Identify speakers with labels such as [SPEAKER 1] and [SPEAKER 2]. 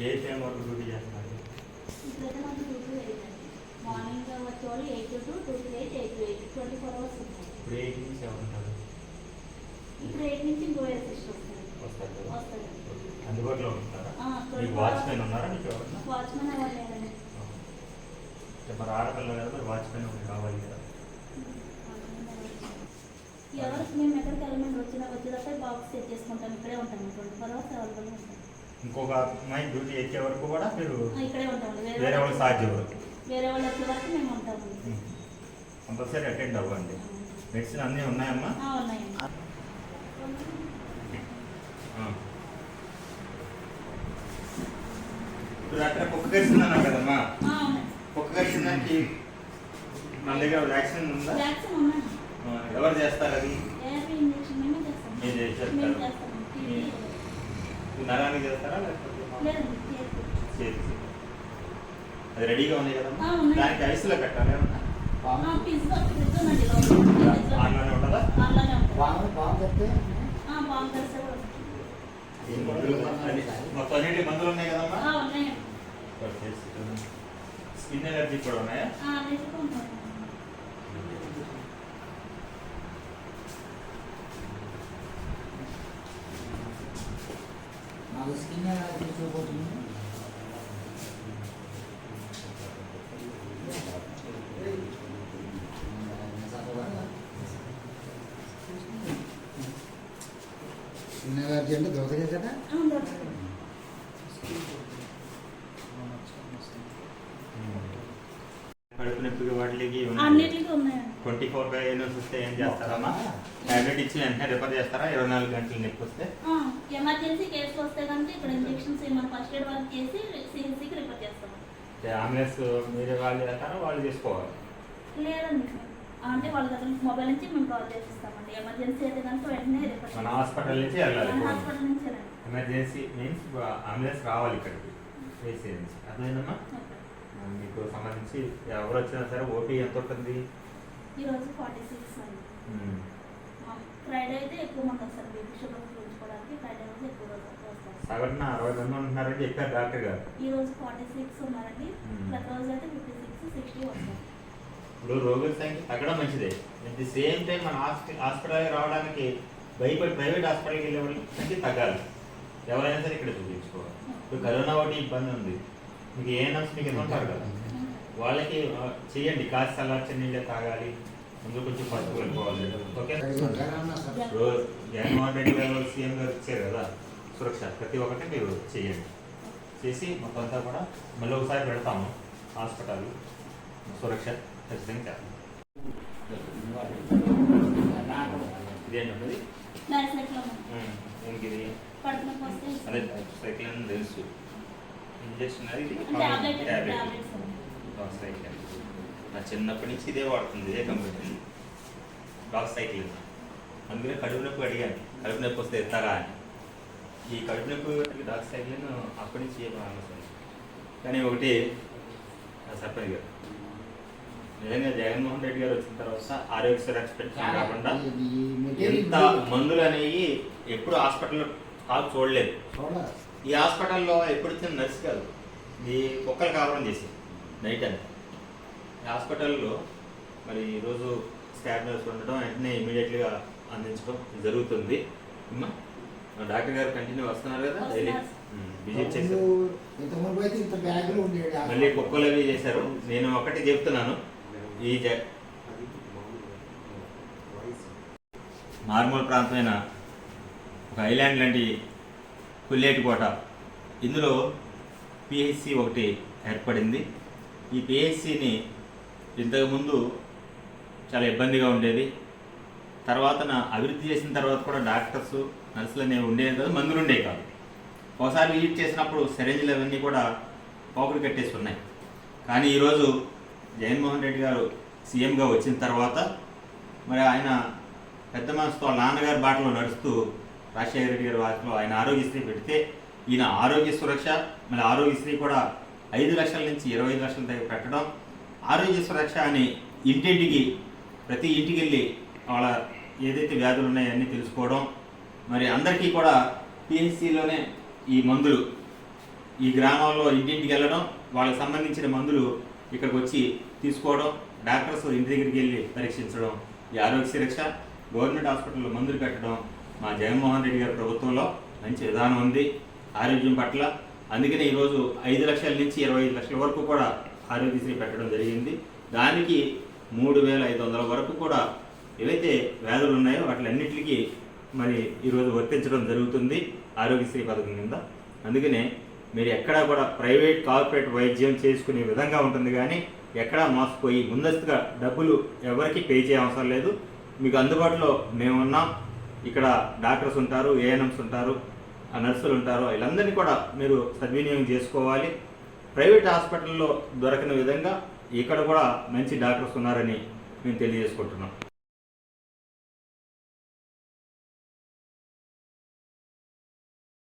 [SPEAKER 1] ఏ time వరకు duty
[SPEAKER 2] ఇప్పుడైతే మాకు డ్యూటీ వేయదండి మార్నింగ్ వచ్చేవాళ్ళు eight to two to eight eight to eight twenty four hours
[SPEAKER 1] ఇప్పుడు ఎయిట్ నుంచి ఎవరు ఉంటారు.
[SPEAKER 2] ఇప్పుడు ఎయిట్ నుంచి ఇంకో సిస్టర్
[SPEAKER 1] వస్తారు. అందుబాటులో ఉంటారా?
[SPEAKER 2] ఆ,
[SPEAKER 1] మీకు వాచ్మెన్ ఉన్నారా మీకు ఎవరన్నా?
[SPEAKER 2] వాచ్మెన్ ఎవరు
[SPEAKER 1] మరి ఆడపిల్ల కదా మరి వాచ్మెన్ ఒకటి కావాలి కదా.
[SPEAKER 2] ఎవరికి మేము ఎక్కడికి వెళ్ళమండి? వచ్చిన వచ్చేటప్పుడు బాక్స్ సెట్ చేసుకుంటాం. ఇక్కడే ఉంటాం. ట్వంటీ ఫోర్ అవర్స్ అవైలబుల్ ఉంటాం
[SPEAKER 1] ఇంకొక అమ్మాయి డ్యూటీ ఎక్కే వరకు కూడా మీరు
[SPEAKER 2] ఇక్కడే
[SPEAKER 1] వేరే వాళ్ళు సాధ్యం వరకు.
[SPEAKER 2] వేరే వాళ్ళు వచ్చే వరకు మేము ఉంటాము.
[SPEAKER 1] కంపల్సరీ అటెండ్ అవ్వండి. మెడిసిన్ అన్నీ ఉన్నాయమ్మా. ఇప్పుడు అక్కడ కుక్క కరిచిందన్నావు కదమ్మా? కుక్క కరిచిందానికి మన దగ్గర వ్యాక్సిన్ ఉందా? ఎవరు చేస్తారు అది? మీరు చేస్తారు. నరానికి చేస్తారా లేకపోతే
[SPEAKER 2] చేతి.
[SPEAKER 1] అది రెడీగా ఉంది కదమ్మా. దానికి ఐస్లో పెట్టాలి. ఆన్లోనే ఉంటుందా? అన్ని- మొత్తం అన్నిటి మందులు ఉన్నాయి కదమ్మా స్కిన్ ఎలర్జీ కూడా ఉన్నాయా?
[SPEAKER 3] ఎలర్జీ అంటే దోసగా కదా
[SPEAKER 2] ఆ, ఉంటుంది.
[SPEAKER 1] కడుపు నొప్పికి వాటికి
[SPEAKER 2] అన్నిటికీ ఉన్నాయండి
[SPEAKER 1] ట్వంటీ ఫోర్ బై ఎయిట్ వస్తే ఏం చేస్తారమ్మా? టాబ్లెట్ ఇచ్చి వెంటనే రిఫర్ చేస్తారా? ఇరవై నాలుగు గంటలు నొప్పి వస్తే
[SPEAKER 2] ఆ, ఎమర్జెన్సీ కేసు వస్తే కనుక ఇక్కడ ఇంజెక్షన్స్ ఏమైనా ఫస్ట్ ఎయిడ్ వర్క్ చేసి సిఎస్సికి రిఫర్ చేస్తాం.
[SPEAKER 1] అంటే అంబులెన్స్ మీరే వాళ్ళు చేస్తారా? వాళ్ళు చేసుకోవాలి.
[SPEAKER 2] లేదండి అంటే వాళ్ళ దగ్గర నుంచి మొబైల్ నుంచి మేము కాల్ చేసిస్తామండి. ఎమర్జెన్సీ అయితే కనుక వెంటనే రిఫర్
[SPEAKER 1] మన హాస్పిటల్ నుంచి వెళ్ళాలి.
[SPEAKER 2] హాస్పిటల్ నుంచి
[SPEAKER 1] ఎమర్జెన్సీ మీన్స్ అంబులెన్స్ రావాలి ఇక్కడికి. ఏసీ నుంచి అర్థమైందమ్మా. మీకు సంబంధించి ఎవరు వచ్చినా సరే ఓపీ ఎంత ఉంటుంది?
[SPEAKER 2] ఈరోజు ఫార్టీ సిక్స్ అండి. ఫ్రైడే అయితే ఎక్కువ మంది వస్తారు. బీపీ షుగర్ చూపించుకోవడానికి ఫ్రైడే రోజు ఎక్కువ వస్తారు.
[SPEAKER 1] సగటున అరవై మంది ఉంటున్నారని చెప్పారు డాక్టర్ గారు.
[SPEAKER 2] ఈ రోజు ఫార్టీ సిక్స్ ఉన్నారండి. ప్రతి రోజు అయితే ఫిఫ్టీ సిక్స్ సిక్స్టీ వస్తారు.
[SPEAKER 1] ఇప్పుడు రోగుల సంఖ్య తగ్గడం మంచిదే. అట్ ది సేమ్ టైం మన హాస్పిటల్ హాస్పిటల్కి రావడానికి భయపడి ప్రైవేట్ హాస్పిటల్కి వెళ్ళే వాళ్ళ సంఖ్య తగ్గాలి. ఎవరైనా సరే ఇక్కడ చూపించుకోవాలి. ఇప్పుడు కరోనా ఒకటి ఇబ్బంది ఉంది. మీకు ఏ నర్స్ మీకు ఎంత ఉంటారు కదా? వాళ్ళకి చేయండి. కాసి చల్లార్చిన నీళ్ళే తాగాలి. ముందు కొంచెం పసుపు వెళ్ళిపోవాలి ఓకే? జగన్మోహన్ రెడ్డి గారు సీఎం గారు ఇచ్చారు కదా సురక్ష. ప్రతి ఒక్కటి మీరు చేయండి. చేసి మొత్తం అంతా కూడా మళ్ళీ ఒకసారి పెడతాము హాస్పిటల్ సురక్ష ఖచ్చితంగా. చేస్తాం ఇదేంటది అదే సైక్లిన్ తెలుసు. ఇంజక్షన్ అది
[SPEAKER 2] టాబ్లెట్ టాబ్లెట్స్
[SPEAKER 1] సైక్లిన్ నా చిన్నప్పటి నుంచి ఇదే వాడుతుంది ఇదే కంపెనీ. డాక్ సైక్లిన్ అందుకనే కడుపు నొప్పి అడిగాను. కడుపు నొప్పి వస్తే ఎత్తారా అని. ఈ కడుపు నొప్పి డాక్ సైక్లిన్ అప్పటి నుంచి ఏ కానీ ఒకటి సర్పంచ్ గారు. నిజంగా జగన్మోహన్ రెడ్డి గారు వచ్చిన తర్వాత ఆరోగ్య సురక్ష పెట్టడం కాకుండా ఎంత మందులు అనేవి ఎప్పుడు హాస్పిటల్లో కాదు చూడలేదు.
[SPEAKER 3] చూడాలి.
[SPEAKER 1] ఈ హాస్పిటల్లో ఎప్పుడు వచ్చిన నర్స్ కాదు ఈ కుక్కలు కావడం చేసి నైట్ అని హాస్పిటల్లో మరి ఈరోజు స్టాఫ్ నర్స్ ఉండడం వెంటనే ఇమీడియట్గా అందించడం జరుగుతుంది. డాక్టర్ గారు కంటిన్యూ వస్తున్నారు కదా డైలీ. విజిట్ చేశారు. మళ్ళీ కుక్కలు అవి చేశారు. నేను ఒకటి చెప్తున్నాను. ఈ జ మారుమూల ప్రాంతమైన ఒక ఐలాండ్ లాంటి పుల్లేటికోట ఇందులో పిహెచ్సి ఒకటి ఏర్పడింది. ఈ పిఎస్సిని ఇంతకుముందు చాలా ఇబ్బందిగా ఉండేది. తర్వాత నా అభివృద్ధి చేసిన తర్వాత కూడా డాక్టర్స్ నర్సులు అనేవి ఉండేవి కాదు మందులు ఉండేవి కాదు. ఒకసారి విజిట్ చేసినప్పుడు సిరంజిలు అవన్నీ కూడా పోగుడు కట్టేసి ఉన్నాయి కానీ ఈరోజు జగన్మోహన్ రెడ్డి గారు సీఎంగా వచ్చిన తర్వాత మరి ఆయన పెద్ద మనసుతో నాన్నగారి బాటలో నడుస్తూ రాజశేఖర రెడ్డి గారి వాటిలో ఆయన ఆరోగ్యశ్రీ పెడితే ఈయన ఆరోగ్య సురక్ష మళ్ళీ ఆరోగ్యశ్రీ కూడా ఐదు లక్షల నుంచి ఇరవై ఐదు లక్షల దగ్గర పెట్టడం ఆరోగ్య సురక్ష అని ఇంటింటికి ప్రతి ఇంటికి వెళ్ళి వాళ్ళ ఏదైతే వ్యాధులు ఉన్నాయో అన్నీ తెలుసుకోవడం. మరి అందరికీ కూడా పిహెచ్సిలోనే ఈ మందులు ఈ గ్రామంలో ఇంటింటికి వెళ్ళడం వాళ్ళకి సంబంధించిన మందులు ఇక్కడికి వచ్చి తీసుకోవడం డాక్టర్స్ ఇంటి దగ్గరికి వెళ్ళి పరీక్షించడం ఈ ఆరోగ్య సురక్ష గవర్నమెంట్ హాస్పిటల్లో మందులు పెట్టడం మా జగన్మోహన్ రెడ్డి గారి ప్రభుత్వంలో మంచి విధానం ఉంది. ఆరోగ్యం పట్ల అందుకనే ఈరోజు ఐదు లక్షల నుంచి ఇరవై ఐదు లక్షల వరకు కూడా ఆరోగ్యశ్రీ పెట్టడం జరిగింది. దానికి మూడు వేల ఐదు వందల వరకు కూడా ఏవైతే వ్యాధులు ఉన్నాయో వాటిలన్నిటికీ మరి ఈరోజు వర్తించడం జరుగుతుంది ఆరోగ్యశ్రీ పథకం కింద. అందుకనే మీరు ఎక్కడా కూడా ప్రైవేట్ కార్పొరేట్ వైద్యం చేసుకునే విధంగా ఉంటుంది కానీ ఎక్కడా మోసపోయి ముందస్తుగా డబ్బులు ఎవరికి పే చేయ అవసరం లేదు. మీకు అందుబాటులో మేము ఉన్నాం ఇక్కడ డాక్టర్స్ ఉంటారు ఏఎన్ఎంస్ ఉంటారు నర్సులు ఉంటారో వీళ్ళందరినీ కూడా మీరు సద్వినియోగం చేసుకోవాలి. ప్రైవేట్ హాస్పిటల్లో దొరకని విధంగా ఇక్కడ కూడా మంచి డాక్టర్స్ ఉన్నారని మేము తెలియజేసుకుంటున్నాం.